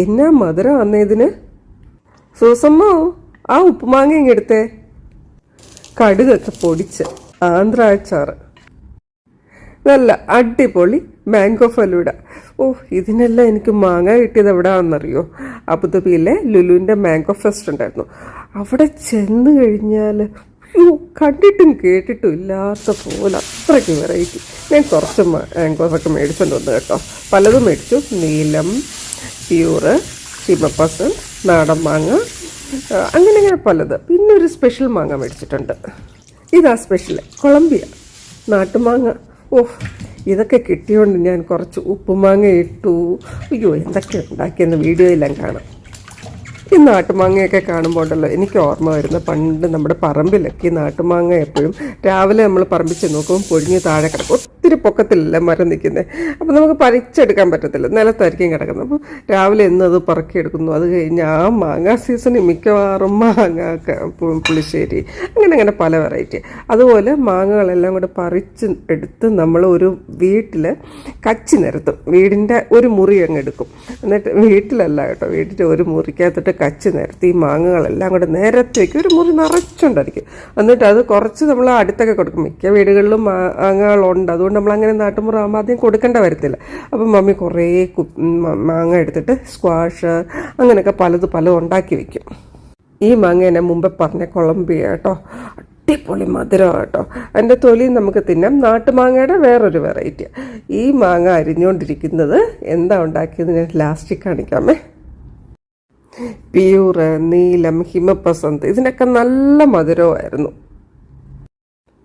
എന്നാ മധുരം അന്നേ ഇതിന്? സൂസമ്മോ ആ ഉപ്പുമാങ്ങ ഇങ്ങെടുത്തേ കടുകൊക്കെ പൊടിച്ച് ആന്ധ്രാച്ചാറ്. നല്ല അടിപൊളി മാംഗോ ഫലൂഡ. ഓ ഇതിനെല്ലാം എനിക്ക് മാങ്ങ കിട്ടിയത് എവിടെയാണെന്നറിയോ അബുദാബിയിലെ ലുലുവിന്റെ മാംഗോ ഫെസ്റ്റ് ഉണ്ടായിരുന്നു. അവിടെ ചെന്ന് കഴിഞ്ഞാൽ കണ്ടിട്ടും കേട്ടിട്ടും ഇല്ലാത്ത പോലെ അത്രയ്ക്ക് വെറൈറ്റി ഞാൻ കുറച്ച് മാംഗോസൊക്കെ മേടിച്ചുകൊണ്ട് വന്നു കേട്ടോ. പലതും മേടിച്ചു. നീലം പ്യൂറ് ചീമപ്പസ് നാടൻ മാങ്ങ അങ്ങനെ അങ്ങനെ പലത്. പിന്നെ ഒരു സ്പെഷ്യൽ മാങ്ങ മേടിച്ചിട്ടുണ്ട്. ഇതാ സ്പെഷ്യൽ കൊളംബിയ നാട്ടുമാങ്ങ. ഓ ഇതൊക്കെ കിട്ടിയോണ്ട് ഞാൻ കുറച്ച് ഉപ്പുമാങ്ങ ഇട്ടു. അയ്യോ എന്തൊക്കെ ഉണ്ടാക്കിയെന്ന് വീഡിയോയിലും കാണാം. ഈ നാട്ടുമാങ്ങയൊക്കെ കാണുമ്പോൾ ഉണ്ടല്ലോ എനിക്ക് ഓർമ്മ വരുന്ന പണ്ട് നമ്മുടെ പറമ്പിലൊക്കെ ഈ നാട്ടുമാങ്ങ എപ്പോഴും രാവിലെ നമ്മൾ പറമ്പിൽ നോക്കുമ്പോൾ പൊഴിഞ്ഞ് താഴെ കിടക്കും. ഒത്തിരി പൊക്കത്തിലല്ല മരം നിൽക്കുന്നത് അപ്പോൾ നമുക്ക് പറിച്ചെടുക്കാൻ പറ്റത്തില്ല. നിലത്തായിരിക്കും കിടക്കുന്നത്. അപ്പോൾ രാവിലെ എന്ന് അത് പറക്കിയെടുക്കുന്നു. അത് കഴിഞ്ഞ് ആ മാങ്ങ സീസണിൽ മിക്കവാറും മാങ്ങ പുളിശ്ശേരി അങ്ങനെ അങ്ങനെ പല വെറൈറ്റി അതുപോലെ മാങ്ങകളെല്ലാം കൂടെ പറിച്ച് എടുത്ത് നമ്മൾ ഒരു വീട്ടിൽ കച്ചി നിരത്തും. വീടിന്റെ ഒരു മുറി അങ്ങ് എടുക്കും. എന്നിട്ട് വീട്ടിലല്ല കേട്ടോ വീട്ടിന്റെ ഒരു മുറിക്കകത്തിട്ട് കച്ചി നിരത്തി ഈ മാങ്ങകളെല്ലാം കൂടെ നേരത്തേക്ക് ഒരു മുറി നിറച്ചുണ്ടായിരിക്കും എന്നിട്ട് അത് കുറച്ച് നമ്മൾ അടുത്തൊക്കെ കൊടുക്കും. മിക്ക വീടുകളിലും മാങ്ങകളുണ്ട്. അതുകൊണ്ട് നാട്ടുമുറ ആകുമ്പോൾ ആദ്യം കൊടുക്കേണ്ട വരത്തില്ല. അപ്പം മമ്മി കുറേ മാങ്ങ എടുത്തിട്ട് സ്ക്വാഷ് അങ്ങനെയൊക്കെ പലത് പലതും ഉണ്ടാക്കി വെക്കും. ഈ മാങ്ങ എന്നെ മുമ്പേ പറഞ്ഞ കൊളംബിയ കേട്ടോ. അടിപൊളി മധുരം കേട്ടോ. അതിന്റെ തൊലി നമുക്ക് തിന്നാം. നാട്ടുമാങ്ങയുടെ വേറൊരു വെറൈറ്റി ഈ മാങ്ങ അരിഞ്ഞുകൊണ്ടിരിക്കുന്നത് എന്താ ഉണ്ടാക്കിയത് ഞാൻ ലാസ്റ്റിൽ കാണിക്കാമേ. പ്യൂറ് നീലം ഹിമപ്രസന്ത് ഇതിനൊക്കെ നല്ല മധുരമായിരുന്നു.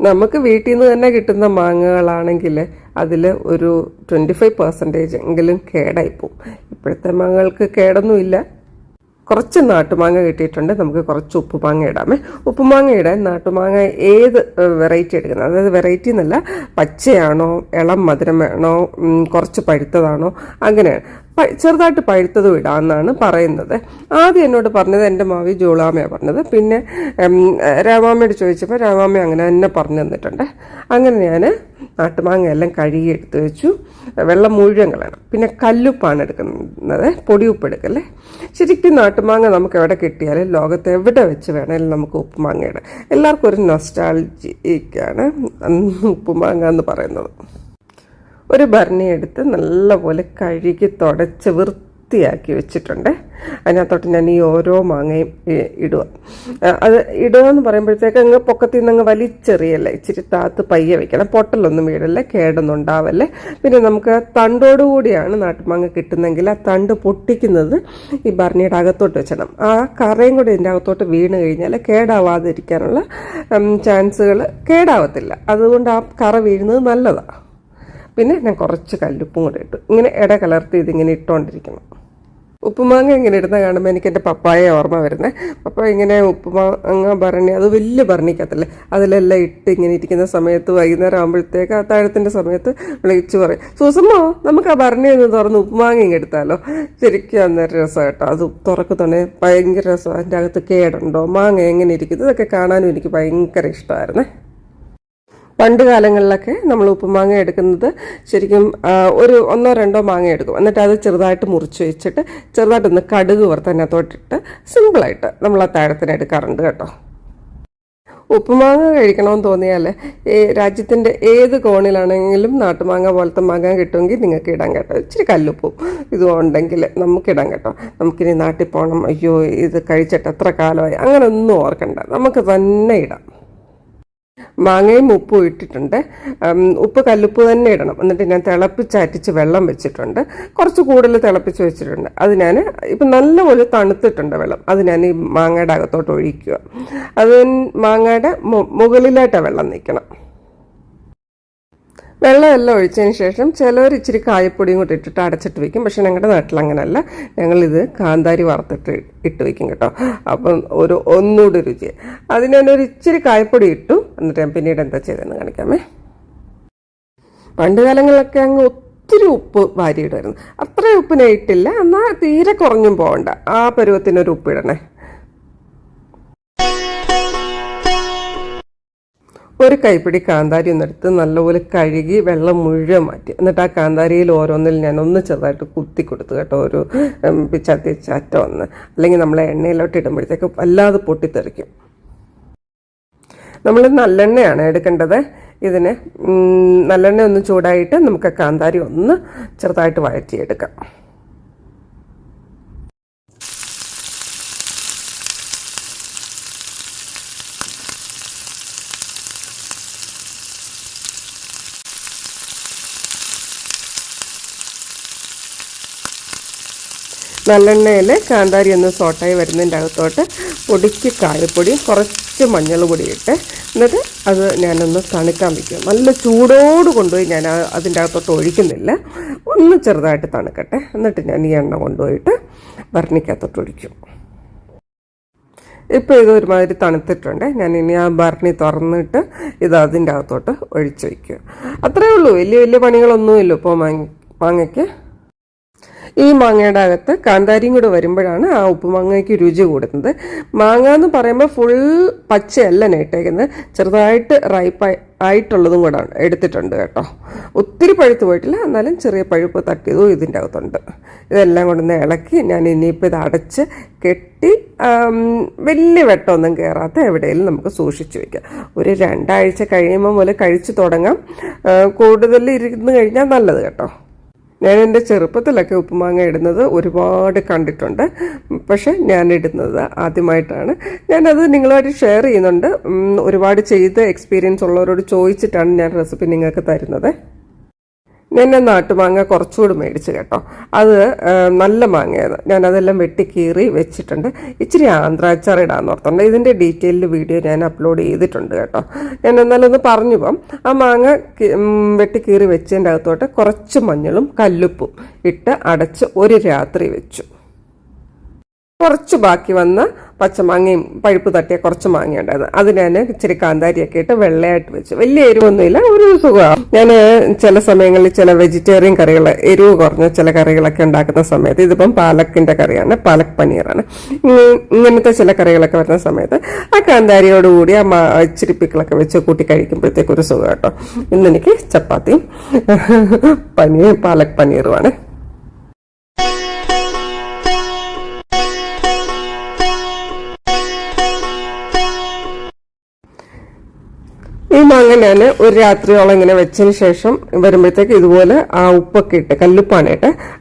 നമുക്ക് വീട്ടിൽ നിന്ന് തന്നെ കിട്ടുന്ന മാങ്ങകളാണെങ്കിൽ അതിൽ ഒരു ട്വന്റി ഫൈവ് പെർസെന്റേജ് എങ്കിലും കേടായിപ്പോവും ഇപ്പോഴത്തെ മാങ്ങകൾക്ക് കേടൊന്നുമില്ല. കുറച്ച് നാട്ടുമാങ്ങ കിട്ടിയിട്ടുണ്ട്. നമുക്ക് കുറച്ച് ഉപ്പുമാങ്ങ ഇടാമേ. ഉപ്പുമാങ്ങ ഇടാൻ നാട്ടുമാങ്ങ ഏത് വെറൈറ്റി എടുക്കുന്നത്? അതായത് വെറൈറ്റി എന്നല്ല പച്ചയാണോ ഇളം മധുരം വേണോ കുറച്ച് പഴുത്തതാണോ അങ്ങനെയാണ് ചെറുതായിട്ട് പഴുത്തതും ഇടാമെന്നാണ് പറയുന്നത്. ആദ്യം എന്നോട് പറഞ്ഞത് എന്റെ മാവി ജോളാമയാണ് പറഞ്ഞത്. പിന്നെ രാമാമയോട് ചോദിച്ചപ്പോൾ രാമാമ്മ അങ്ങനെ തന്നെ പറഞ്ഞു തന്നിട്ടുണ്ട്. അങ്ങനെ ഞാൻ നാട്ടുമാങ്ങ എല്ലാം കഴുകി എടുത്ത് വെച്ചു. വെള്ളം മുഴുവൻ കളയണം പിന്നെ കല്ലുപ്പാണ് എടുക്കുന്നത്. പൊടിയുപ്പ് എടുക്കല്ലേ ശരിക്കും നാട്ടുമാങ്ങ നമുക്ക് എവിടെ കിട്ടിയാലും ലോകത്ത് എവിടെ വെച്ച് വേണേലും നമുക്ക് ഉപ്പുമാങ്ങയുടെ എല്ലാവർക്കും ഒരു നൊസ്റ്റാൾജിക്കാണ് ഉപ്പുമാങ്ങ എന്ന് പറയുന്നത്. ഒരു ഭരണി എടുത്ത് നല്ലപോലെ കഴുകി തുടച്ച് വൃത്തിയാക്കി വെച്ചിട്ടുണ്ട്. അതിനകത്തോട്ട് ഞാൻ ഈ ഓരോ മാങ്ങയും ഇടുക അത് ഇടുക എന്ന് പറയുമ്പോഴത്തേക്ക് അങ്ങ് പൊക്കത്തിൽ നിന്ന് അങ്ങ് വലിച്ചെറിയല്ലേ? ഇച്ചിരി താത്ത് പയ്യെ വെക്കണം. പൊട്ടലൊന്നും വീടല്ലേ? കേടൊന്നും ഉണ്ടാവല്ലേ പിന്നെ നമുക്ക് തണ്ടോടുകൂടിയാണ് നാട്ടുമാങ്ങ കിട്ടുന്നെങ്കിൽ ആ തണ്ട് പൊട്ടിക്കുന്നത് ഈ ഭരണിയുടെ അകത്തോട്ട് വെച്ചണം. ആ കറയും കൂടി ഇതിന്റെ അകത്തോട്ട് വീണ് കഴിഞ്ഞാൽ കേടാവാതിരിക്കാനുള്ള ചാൻസുകൾ കേടാവത്തില്ല. അതുകൊണ്ട് ആ കറ വീഴുന്നത് നല്ലതാണ് പിന്നെ ഞാൻ കുറച്ച് കല്ലുപ്പും കൂടെ ഇട്ടു. ഇങ്ങനെ ഇട കലർത്തി ഇതിങ്ങനെ ഇട്ടുകൊണ്ടിരിക്കണം ഉപ്പുമാങ്ങ ഇങ്ങനെ ഇടുന്ന കാണുമ്പോൾ എനിക്ക് എന്റെ പപ്പായ ഓർമ്മ വരുന്നത് പപ്പ ഇങ്ങനെ ഉപ്പുമാങ്ങ ഭരണി അത് വലിയ ഭരണിക്കത്തല്ലേ അതിലെല്ലാം ഇട്ട് ഇങ്ങനെ ഇരിക്കുന്ന സമയത്ത് വൈകുന്നേരം ആകുമ്പോഴത്തേക്ക് ആ താഴത്തിന്റെ സമയത്ത് വിളിച്ചു പറയും സൂസമ്മോ നമുക്ക് ആ ഭരണി ഒന്ന് തുറന്ന് ഉപ്പുമാങ്ങ ഇങ്ങ് എടുത്താലോ? ശരിക്കും അന്നേരം രസം കേട്ടോ. അത് തുറക്കുന്നുണ്ടേ ഭയങ്കര രസം. അതിന്റെ അകത്ത് കേടുണ്ടോ? മാങ്ങ എങ്ങനെ ഇരിക്കുന്നു? ഇതൊക്കെ കാണാനും എനിക്ക് ഭയങ്കര ഇഷ്ടമായിരുന്നേ. പണ്ട് കാലങ്ങളിലൊക്കെ നമ്മൾ ഉപ്പുമാങ്ങ എടുക്കുന്നത് ശരിക്കും ഒരു ഒന്നോ രണ്ടോ മാങ്ങ എടുക്കും. എന്നിട്ട് അത് ചെറുതായിട്ട് മുറിച്ച് വെച്ചിട്ട് ചെറുതായിട്ടൊന്ന് കടുക് വറുത്തതിനകത്തോട്ടിട്ട് സിമ്പിളായിട്ട് നമ്മൾ ആ താഴത്തിന് എടുക്കാറുണ്ട് കേട്ടോ. ഉപ്പുമാങ്ങ കഴിക്കണമെന്ന് തോന്നിയാൽ ഈ രാജ്യത്തിന്റെ ഏത് കോണിലാണെങ്കിലും നാട്ടുമാങ്ങ പോലത്തെ മാങ്ങ കിട്ടുമെങ്കിൽ നിങ്ങൾക്ക് ഇടാൻ കേട്ടോ. ഇച്ചിരി കല്ലുപ്പും ഇതും ഉണ്ടെങ്കിൽ നമുക്കിടാൻ കേട്ടോ. നമുക്കിനി നാട്ടിൽ പോകണം അയ്യോ ഇത് കഴിച്ചിട്ട് എത്ര കാലമായി? അങ്ങനെ ഒന്നും ഓർക്കണ്ട. നമുക്ക് തന്നെ ഇടാം. മാങ്ങയും ഉപ്പും ഇട്ടിട്ടുണ്ട്. ഉപ്പ് കല്ലുപ്പ് തന്നെ ഇടണം. എന്നിട്ട് ഞാൻ തിളപ്പിച്ചാറ്റിച്ച് വെള്ളം വെച്ചിട്ടുണ്ട്. കുറച്ച് കൂടുതൽ തിളപ്പിച്ച് വെച്ചിട്ടുണ്ട്. അത് ഞാൻ ഇപ്പം നല്ലപോലെ തണുത്തിട്ടുണ്ട് വെള്ളം. അത് ഞാൻ ഈ മാങ്ങയുടെ അകത്തോട്ട് ഒഴിക്കുക. അത് മാങ്ങയുടെ മുകളിലായിട്ടാണ് വെള്ളം നിൽക്കണം. വെള്ളമെല്ലാം ഒഴിച്ചതിന് ശേഷം ചിലവർ ഇച്ചിരി കായപ്പൊടിയും കൂടി ഇട്ടിട്ട് അടച്ചിട്ട് വെക്കും. പക്ഷെ ഞങ്ങളുടെ നാട്ടിൽ അങ്ങനെയല്ല ഞങ്ങളിത് കാന്താരി വറുത്തിട്ട് ഇട്ട് വെക്കും കേട്ടോ. അപ്പം ഒരു ഒന്നുകൂടി രുചി അതിന് ഒരു ഇച്ചിരി കായപ്പൊടി ഇട്ടു. എന്നിട്ട് ഞാൻ പിന്നീട് എന്താ ചെയ്തതെന്ന് കാണിക്കാമേ. പണ്ട് കാലങ്ങളിലൊക്കെ അങ്ങ് ഒത്തിരി ഉപ്പ് വാരിയിടുമായിരുന്നു. അത്രയും ഉപ്പിനെ ഇട്ടില്ല. എന്നാൽ തീരെ കുറഞ്ഞും പോകണ്ട ആ പരുവത്തിനൊരു ഉപ്പിടണേ ഒരു കൈപ്പിടി കാന്താരി ഒന്നെടുത്ത് നല്ലപോലെ കഴുകി വെള്ളം മുഴുവൻ മാറ്റി. എന്നിട്ട് ആ കാന്താരിയിൽ ഓരോന്നിൽ ഞാൻ ഒന്ന് ചെറുതായിട്ട് കുത്തി കൊടുത്തു കേട്ടോ. ഒരു പിച്ചാത്തി ചാറ്റ ഒന്ന്. അല്ലെങ്കിൽ നമ്മൾ എണ്ണയിലോട്ട് ഇടുമ്പോഴത്തേക്ക് വല്ലാതെ പൊട്ടിത്തെറിക്കും. നമ്മൾ നല്ലെണ്ണയാണ് എടുക്കേണ്ടത്. ഇതിന് നല്ലെണ്ണ ഒന്ന് ചൂടായിട്ട് നമുക്ക് കാന്താരി ഒന്ന് ചെറുതായിട്ട് വഴറ്റിയെടുക്കാം. നല്ലെണ്ണയിൽ കാന്താരി ഒന്ന് സോട്ടായി വരുന്നതിന്റെ അകത്തോട്ട് പൊടിക്ക് കായപ്പൊടി കുറച്ച് മഞ്ഞൾ പൊടി ഇട്ട് എന്നിട്ട് അത് ഞാനൊന്ന് തണുക്കാൻ വയ്ക്കും നല്ല ചൂടോട് കൊണ്ടുപോയി ഞാൻ അതിന്റെ അകത്തോട്ട് ഒഴിക്കുന്നില്ല. ഒന്ന് ചെറുതായിട്ട് തണുക്കട്ടെ. എന്നിട്ട് ഞാൻ ഈ എണ്ണ കൊണ്ടുപോയിട്ട് ഭരണിക്കകത്തോട്ട് ഒഴിക്കും. ഇപ്പോൾ ഇത് ഒരുമാതിരി തണുത്തിട്ടുണ്ട്. ഞാൻ ഇനി ആ ഭരണി തുറന്നിട്ട് ഇത് അതിന്റെ അകത്തോട്ട് ഒഴിച്ചു വയ്ക്കും അത്രയേ ഉള്ളൂ. വലിയ വലിയ പണികളൊന്നുമില്ല ഇപ്പോൾ മാങ്ങ മാങ്ങയ്ക്ക്. ഈ മാങ്ങയുടെ അകത്ത് കാന്താരിയും കൂടെ വരുമ്പോഴാണ് ആ ഉപ്പുമാങ്ങയ്ക്ക് രുചി കൂടുന്നത്. മാങ്ങ എന്ന് പറയുമ്പോൾ ഫുൾ പച്ചയല്ല നേട്ടേക്കുന്നത്. ചെറുതായിട്ട് റൈപ്പ് ആയിട്ടുള്ളതും കൂടെ എടുത്തിട്ടുണ്ട് കേട്ടോ. ഒത്തിരി പഴുത്ത് പോയിട്ടില്ല. എന്നാലും ചെറിയ പഴുപ്പ് തട്ടിയതും ഇതിന്റെ അകത്തുണ്ട്. ഇതെല്ലാം കൊണ്ടൊന്ന് ഇളക്കി ഞാൻ ഇനിയിപ്പോൾ ഇത് അടച്ച് കെട്ടി വലിയ വെട്ടമൊന്നും കയറാത്ത എവിടെയെങ്കിലും നമുക്ക് സൂക്ഷിച്ച് വെക്കാം. ഒരു രണ്ടാഴ്ച കഴിയുമ്പോൾ മുതൽ കഴിച്ചു തുടങ്ങാം. കൂടുതൽ ഇരുന്ന് കഴിഞ്ഞാൽ നല്ലത് കേട്ടോ. ഞാൻ എന്റെ ചെറുപ്പത്തിലൊക്കെ ഉപ്പുമാങ്ങ ഇടുന്നത് ഒരുപാട് കണ്ടിട്ടുണ്ട്. പക്ഷെ ഞാൻ ഇടുന്നത് ആദ്യമായിട്ടാണ്. ഞാനത് നിങ്ങളുമായിട്ട് ഷെയർ ചെയ്യുന്നുണ്ട്. ഒരുപാട് ചെയ്ത് എക്സ്പീരിയൻസ് ഉള്ളവരോട് ചോദിച്ചിട്ടാണ് ഞാൻ റെസിപ്പി നിങ്ങൾക്ക് തരുന്നത്. ആ നാട്ടുമാങ്ങ കുറച്ചുകൂടി മേടിച്ച് കേട്ടോ. അത് നല്ല മാങ്ങയാണ് ഞാൻ അതെല്ലാം വെട്ടി കീറി വെച്ചിട്ടുണ്ട്. ഇച്ചിരി ആന്ധ്രാച്ചാർ ഇടാന്ന് ഓർത്തുണ്ട്. ഇതിന്റെ ഡീറ്റെയിൽഡ് വീഡിയോ ഞാൻ അപ്ലോഡ് ചെയ്തിട്ടുണ്ട് കേട്ടോ. ഞാൻ എന്നാലൊന്ന് പറഞ്ഞുപോം ആ മാങ്ങ വെട്ടി കീറി വെച്ചതിന്റെ അകത്തോട്ട് കുറച്ച് മഞ്ഞളും കല്ലുപ്പും ഇട്ട് അടച്ച് ഒരു രാത്രി വെച്ചു. കുറച്ച് ബാക്കി വന്ന പച്ചമാങ്ങയും പഴുപ്പ് തട്ടിയ കുറച്ച് മാങ്ങ ഉണ്ടായിരുന്നു. അത് ഞാൻ ഇച്ചിരി കാന്താരിയൊക്കെ ഇട്ട് വെള്ളയായിട്ട് വെച്ചു. വലിയ എരിവൊന്നുമില്ല ഒരു സുഖമാണ് ഞാൻ ചില സമയങ്ങളിൽ ചില വെജിറ്റേറിയൻ കറികൾ എരിവ് കുറഞ്ഞ ചില കറികളൊക്കെ ഉണ്ടാക്കുന്ന സമയത്ത് ഇതിപ്പം പാലക്കിന്റെ കറിയാണ് പാലക് പനീറാണ്. ഇങ്ങ- ഇങ്ങനത്തെ ചില കറികളൊക്കെ വരുന്ന സമയത്ത് ആ കാന്താരിയോടുകൂടി ആ ഇച്ചിരി പിക്കിളൊക്കെ വെച്ച് കൂട്ടി കഴിക്കുമ്പോഴത്തേക്കൊരു സുഖം കേട്ടോ. ഇന്ന് എനിക്ക് ചപ്പാത്തിയും പനീർ പാലക് പനീറുമാണ്. ഈ തന്നെ ഒരു രാത്രിയോളം ഇങ്ങനെ വെച്ചതിന് ശേഷം വരുമ്പോഴത്തേക്ക് ഇതുപോലെ ആ ഉപ്പൊക്കെ ഇട്ട് കല്ലുപ്പാണ്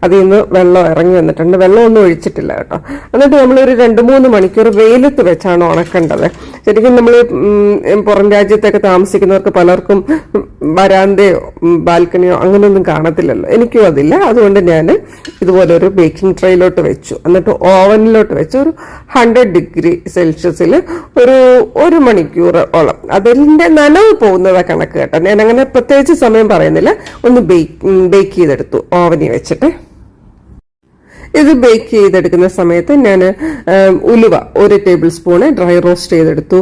അതിൽ നിന്ന് വെള്ളം ഇറങ്ങി വന്നിട്ടുണ്ട്. വെള്ളം ഒന്നും ഒഴിച്ചിട്ടില്ല കേട്ടോ. എന്നിട്ട് നമ്മളൊരു രണ്ട് മൂന്ന് മണിക്കൂർ വെയിലത്ത് വെച്ചാണ് ഉണക്കേണ്ടത്. ശരിക്കും നമ്മൾ പുറം രാജ്യത്തൊക്കെ താമസിക്കുന്നവർക്ക് പലർക്കും വരാന്തയോ ബാൽക്കണിയോ അങ്ങനെയൊന്നും കാണത്തില്ലല്ലോ. എനിക്കും അതില്ല. അതുകൊണ്ട് ഞാൻ ഇതുപോലെ ഒരു ബേക്കിംഗ് ട്രേയിലോട്ട് വെച്ചു. എന്നിട്ട് ഓവനിലോട്ട് വെച്ച് ഒരു ഹൺഡ്രഡ് ഡിഗ്രി സെൽഷ്യസിൽ ഒരു ഒരു മണിക്കൂറോളം. അതിന്റെ നനവ് പോകുന്നതാ കണക്ക് കേട്ടോ. ഞാൻ അങ്ങനെ പ്രത്യേകിച്ച് സമയം പറയുന്നില്ല. ഒന്ന് ബേക്ക് ബേക്ക് ചെയ്തെടുത്തു. ഓവനിൽ വെച്ചിട്ട്. ഇത് ബേക്ക് ചെയ്തെടുക്കുന്ന സമയത്ത് ഞാൻ ഉലുവ ഒരു ടേബിൾ സ്പൂണ് ഡ്രൈ റോസ്റ്റ് ചെയ്തെടുത്തു.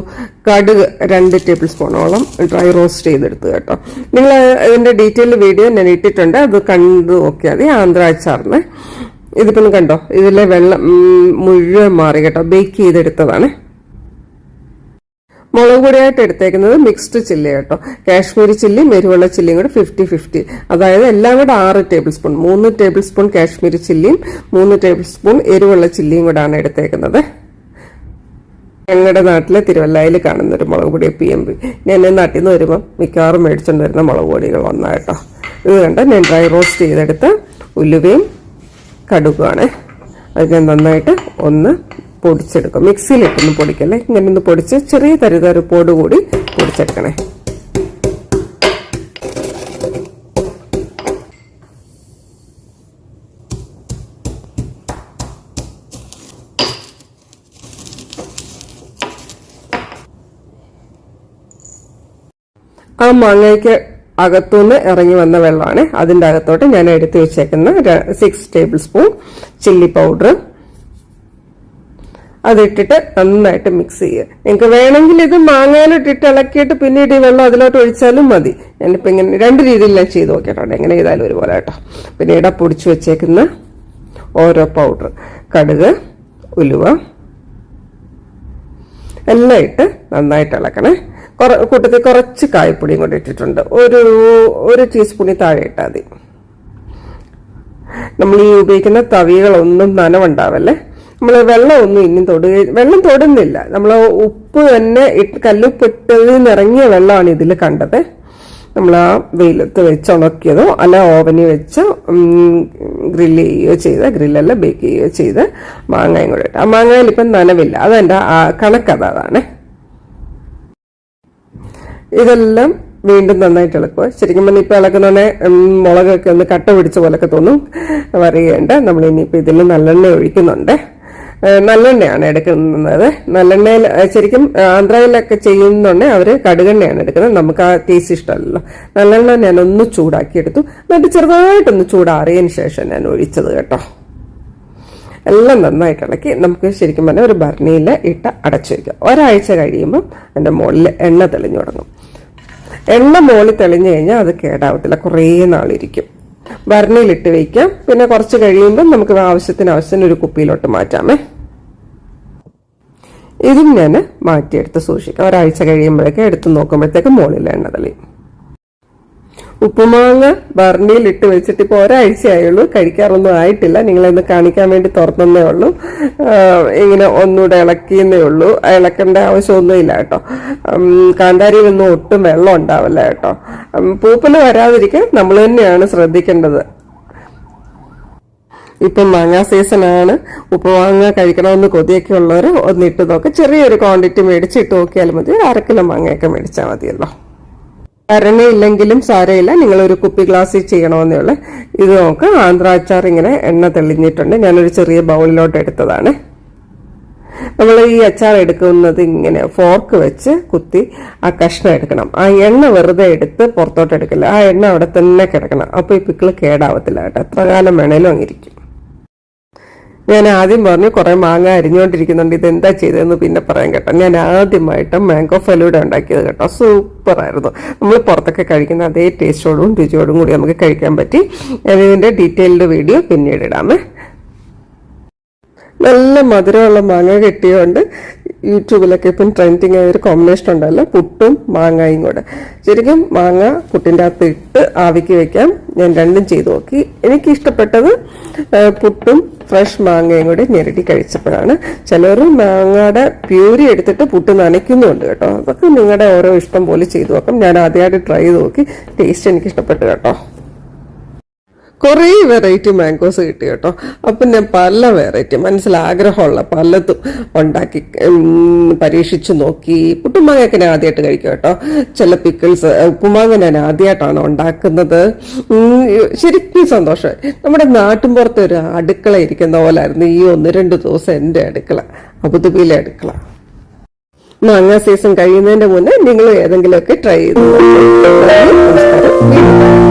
കടുക് രണ്ട് ടേബിൾ സ്പൂണോളം ഡ്രൈ റോസ്റ്റ് ചെയ്തെടുത്തു കേട്ടോ. നിങ്ങൾ ഇതിന്റെ ഡീറ്റെയിൽ വീഡിയോ ഞാൻ ഇട്ടിട്ടുണ്ട്. അത് കണ്ടു നോക്കിയാൽ മതി. ആന്ധ്രാച്ചാറിന് ഇതിപ്പം കണ്ടോ? ഇതിലെ വെള്ളം മുഴുവൻ മാറി കേട്ടോ. ബേക്ക് ചെയ്തെടുത്തതാണ്. മുളക് പൊടിയായിട്ട് എടുത്തേക്കുന്നത് മിക്സ്ഡ് ചില്ലി കേട്ടോ കാശ്മീരി ചില്ലി മെരുവെള്ള ചില്ലിയും കൂടെ ഫിഫ്റ്റി ഫിഫ്റ്റി അതായത് എല്ലാം കൂടെ ആറ് ടേബിൾ സ്പൂൺ മൂന്ന് ടേബിൾ സ്പൂൺ കാശ്മീരി ചില്ലിയും മൂന്ന് ടേബിൾ സ്പൂൺ എരിവുള്ള ചില്ലിയും കൂടാണ് എടുത്തേക്കുന്നത്. ഞങ്ങളുടെ നാട്ടിലെ തിരുവല്ലയിൽ കാണുന്ന ഒരു മുളക് പൊടി പി എം പി ഞാൻ നാട്ടിൽ നിന്ന് വരുമ്പോൾ മിക്കവാറും മേടിച്ചുകൊണ്ട് വരുന്ന മുളക് പൊടികൾ ഒന്നായിട്ടോ ഇത് കണ്ട്? ഞാൻ ഡ്രൈ റോസ്റ്റ് ചെയ്തെടുത്ത് ഉലുവയും കടുകുമാണ്. അത് ഞാൻ നന്നായിട്ട് ഒന്ന് പൊടിച്ചെടുക്കും. മിക്സിയിലിട്ടൊന്ന് പൊടിക്കല്ലേ? ഇങ്ങനെ ഒന്ന് പൊടിച്ച് ചെറിയ തരുതരുപ്പോട് കൂടി പൊടിച്ചെടുക്കണേ. ആ മാങ്ങയ്ക്ക് അകത്തുനിന്ന് ഇറങ്ങി വന്ന വെള്ളമാണ്. അതിന്റെ അകത്തോട്ട് ഞാൻ എടുത്തു വെച്ചേക്കുന്ന six tablespoon chilli powder അതിട്ടിട്ട് നന്നായിട്ട് മിക്സ് ചെയ്യുക നിങ്ങൾക്ക് വേണമെങ്കിൽ ഇത് മാങ്ങയിലിട്ടിട്ട് ഇളക്കിയിട്ട് പിന്നീട് ഈ വെള്ളം അതിലോട്ട് ഒഴിച്ചാലും മതി. ഞാനിപ്പോൾ ഇങ്ങനെ രണ്ട് രീതിയിൽ ഞാൻ ചെയ്ത് നോക്കിയിട്ടുണ്ട്. എങ്ങനെ ചെയ്താലും ഒരുപോലെ കേട്ടോ. ഇട പൊടിച്ചു വെച്ചേക്കുന്ന ഓരോ പൗഡർ കടുക് ഉലുവ എല്ലാം ഇട്ട് നന്നായിട്ട് ഇളക്കണേ. കുറ- കൂട്ടത്തിൽ കുറച്ച് കായപ്പൊടിയും കൂടി ഇട്ടിട്ടുണ്ട്. ഒരു ഒരു ടീസ്പൂണിൽ താഴെ ഇട്ടാൽ മതി. നമ്മൾ ഈ ഉപയോഗിക്കുന്ന തവികളൊന്നും നനവുണ്ടാവല്ലേ? നമ്മൾ വെള്ളമൊന്നും ഇനിയും തൊടുക വെള്ളം തൊടുന്നില്ല. നമ്മൾ ഉപ്പ് തന്നെ ഇട്ട് കല്ലുപ്പിട്ടതിൽ നിറങ്ങിയ വെള്ളമാണ് ഇതിൽ കണ്ടത്. നമ്മൾ ആ വെയിലത്ത് വെച്ച് ഉണക്കിയതോ അല്ല ഓവനിൽ വെച്ച് ഗ്രില്ല് ചെയ്യുകയോ ചെയ്ത് ഗ്രില്ലല്ല ബേക്ക് ചെയ്യുകയോ ചെയ്ത് മാങ്ങയും കൂടെ ആ മാങ്ങയിൽ ഇപ്പം നനവില്ല. അതെന്റെ ആ കണക്കഥ അതാണ്. ഇതെല്ലാം വീണ്ടും നന്നായിട്ട് ഇളക്കുക. ശരിക്കും പറഞ്ഞാൽ ഇപ്പം ഇളക്കുന്നതന്നെ മുളകൊക്കെ ഒന്ന് കട്ട പിടിച്ച പോലൊക്കെ തോന്നും. അറിയേണ്ട നമ്മൾ ഇനിയിപ്പോൾ ഇതിൽ നല്ലെണ്ണ ഒഴിക്കുന്നുണ്ട്. നല്ലെണ്ണയാണ് എടുക്കുന്നത്. നല്ലെണ്ണയിൽ ശരിക്കും ആന്ധ്രയിലൊക്കെ ചെയ്യുന്നുണ്ടെ അവർ കടുകെണ്ണയാണ് എടുക്കുന്നത്. നമുക്ക് ആ ടേസ്റ്റ് ഇഷ്ടമല്ലല്ലോ. നല്ലെണ്ണ ഞാൻ ഒന്ന് ചൂടാക്കിയെടുത്തു. എന്നിട്ട് ചെറുതായിട്ടൊന്ന് ചൂടാറിയതിന് ശേഷം ഞാൻ ഒഴിച്ചത് കേട്ടോ. എല്ലാം നന്നായിട്ട് ഇളക്കി നമുക്ക് ശരിക്കും പറഞ്ഞാൽ ഒരു ഭരണിയിൽ ഇട്ട് അടച്ചു വയ്ക്കാം ഒരാഴ്ച കഴിയുമ്പം അതിന്റെ മുകളിൽ എണ്ണ തെളിഞ്ഞു തുടങ്ങും. എണ്ണ മുകളിൽ തെളിഞ്ഞു കഴിഞ്ഞാൽ അത് കേടാവത്തില്ല. കുറേ നാളിരിക്കും. ഭരണിയിലിട്ട് വയ്ക്കാം പിന്നെ കുറച്ച് കഴിയുമ്പം നമുക്ക് ആവശ്യത്തിന് ആവശ്യത്തിന് ഒരു കുപ്പിയിലോട്ട് മാറ്റാമേ. ഇതും ഞാൻ മാറ്റിയെടുത്ത് സൂക്ഷിക്കാം. ഒരാഴ്ച കഴിയുമ്പോഴേക്ക് എടുത്ത് നോക്കുമ്പോഴത്തേക്ക് മുകളിൽ എണ്ണ തെളിയും ഉപ്പുമാങ്ങ ഭരണിയിൽ ഇട്ട് വെച്ചിട്ട് ഇപ്പോൾ ഒരാഴ്ചയായുള്ളൂ. കഴിക്കാറൊന്നും ആയിട്ടില്ല. നിങ്ങളിന്ന് കാണിക്കാൻ വേണ്ടി തുറന്നേ ഉള്ളൂ. ഇങ്ങനെ ഒന്നുകൂടെ ഇളക്കിയെന്നേ ഉള്ളൂ. ഇളക്കേണ്ട ആവശ്യമൊന്നുമില്ല കേട്ടോ. കാന്താരിയിൽ നിന്നും ഒട്ടും വെള്ളം ഉണ്ടാവില്ല കേട്ടോ. പൂപ്പൽ വരാതിരിക്കാൻ നമ്മൾ തന്നെയാണ് ശ്രദ്ധിക്കേണ്ടത്. ഇപ്പം മാങ്ങാ സീസണാണ്. ഉപ്പുമാങ്ങ കഴിക്കണമെന്ന് കൊതിയൊക്കെ ഉള്ളവർ ഒന്നിട്ട് നോക്കുക ചെറിയൊരു ക്വാണ്ടിറ്റി മേടിച്ച് ഇട്ട് നോക്കിയാൽ മതി. ഒരു അര കിലോ മാങ്ങയൊക്കെ മേടിച്ചാൽ മതിയല്ലോ. ഇല്ലെങ്കിലും സാരമില്ല. നിങ്ങൾ ഒരു കുപ്പി ഗ്ലാസ്സിൽ ചെയ്യണമെന്നേ ഉള്ളൂ. ഇത് നോക്ക് ആന്ധ്രാച്ചാർ ഇങ്ങനെ എണ്ണ തെളിഞ്ഞിട്ടുണ്ട്. ഞാനൊരു ചെറിയ ബൗളിലോട്ട് എടുത്തതാണ്. നമ്മൾ ഈ അച്ചാർ എടുക്കുന്നത് ഇങ്ങനെ ഫോർക്ക് വെച്ച് കുത്തി ആ കഷ്ണം എടുക്കണം. ആ എണ്ണ വെറുതെ എടുത്ത് പുറത്തോട്ട് എടുക്കില്ല. ആ എണ്ണ അവിടെ തന്നെ കിടക്കണം. അപ്പോൾ ഈ പിക്കിൾ കേടാവത്തില്ല കേട്ടോ. എത്ര കാലം വേണേലും അങ്ങിരിക്കും ഞാൻ ആദ്യം പറഞ്ഞു കുറെ മാങ്ങ അരിഞ്ഞുകൊണ്ടിരിക്കുന്നുണ്ട് ഇത് എന്താ ചെയ്തതെന്ന് പിന്നെ പറയാൻ കേട്ടോ. ഞാൻ ആദ്യമായിട്ട് മാംഗോ ഫലൂഡ ഉണ്ടാക്കിയത് കേട്ടോ. സൂപ്പർ ആയിരുന്നു. നമ്മൾ പുറത്തൊക്കെ കഴിക്കുന്ന അതേ ടേസ്റ്റോടും രുചിയോടും കൂടി നമുക്ക് കഴിക്കാൻ പറ്റി. ഇതിന്റെ ഡീറ്റെയിൽഡ് വീഡിയോ പിന്നീട് ഇടാമേ. നല്ല മധുരമുള്ള മാങ്ങ കിട്ടിയോണ്ട് യൂട്യൂബിലൊക്കെ ഇപ്പം ട്രെൻഡിങ് ആയ ഒരു കോമ്പിനേഷൻ ഉണ്ടല്ലോ പുട്ടും മാങ്ങയും കൂടെ. ശരിക്കും മാങ്ങ പുട്ടിന്റെ അകത്ത് ഇട്ട് ആവിക്ക് വെക്കാം. ഞാൻ രണ്ടും ചെയ്തു നോക്കി. എനിക്ക് ഇഷ്ടപ്പെട്ടത് പുട്ടും ഫ്രഷ് മാങ്ങയും കൂടി ഞെരടി കഴിച്ചപ്പോഴാണ്. ചിലർ മാങ്ങയുടെ പ്യൂരി എടുത്തിട്ട് പുട്ട് നനയ്ക്കുന്നുണ്ട് കേട്ടോ. അതൊക്കെ നിങ്ങളുടെ ഓരോ ഇഷ്ടം പോലെ ചെയ്തു നോക്കാം. ഞാൻ ആദ്യമായിട്ട് ട്രൈ ചെയ്ത് നോക്കി. ടേസ്റ്റ് എനിക്ക് ഇഷ്ടപ്പെട്ടു കേട്ടോ. കുറേ വെറൈറ്റി മാംഗോസ് കിട്ടി കേട്ടോ. അപ്പം ഞാൻ പല വെറൈറ്റി മനസ്സിൽ ആഗ്രഹമുള്ള പലതും ഉണ്ടാക്കി പരീക്ഷിച്ച് നോക്കി. പുട്ടുമാങ്ങയൊക്കെ ഞാൻ ആദ്യമായിട്ട് കഴിക്കും കേട്ടോ. ചില പിക്കിൾസ് ഉപ്പുമാങ്ങ ഞാൻ ആദ്യമായിട്ടാണ് ഉണ്ടാക്കുന്നത്. ശരിക്കും സന്തോഷമായി നമ്മുടെ നാട്ടിൻപുറത്തെ ഒരു അടുക്കള ഇരിക്കുന്ന പോലായിരുന്നു. ഈ ഒന്ന് രണ്ട് ദിവസം എന്റെ അടുക്കള അബുദാബിയിലെ അടുക്കള. മാങ്ങ സീസൺ കഴിയുന്നതിന്റെ മുന്നേ നിങ്ങൾ ഏതെങ്കിലുമൊക്കെ ട്രൈ ചെയ്ത് നമസ്കാരം.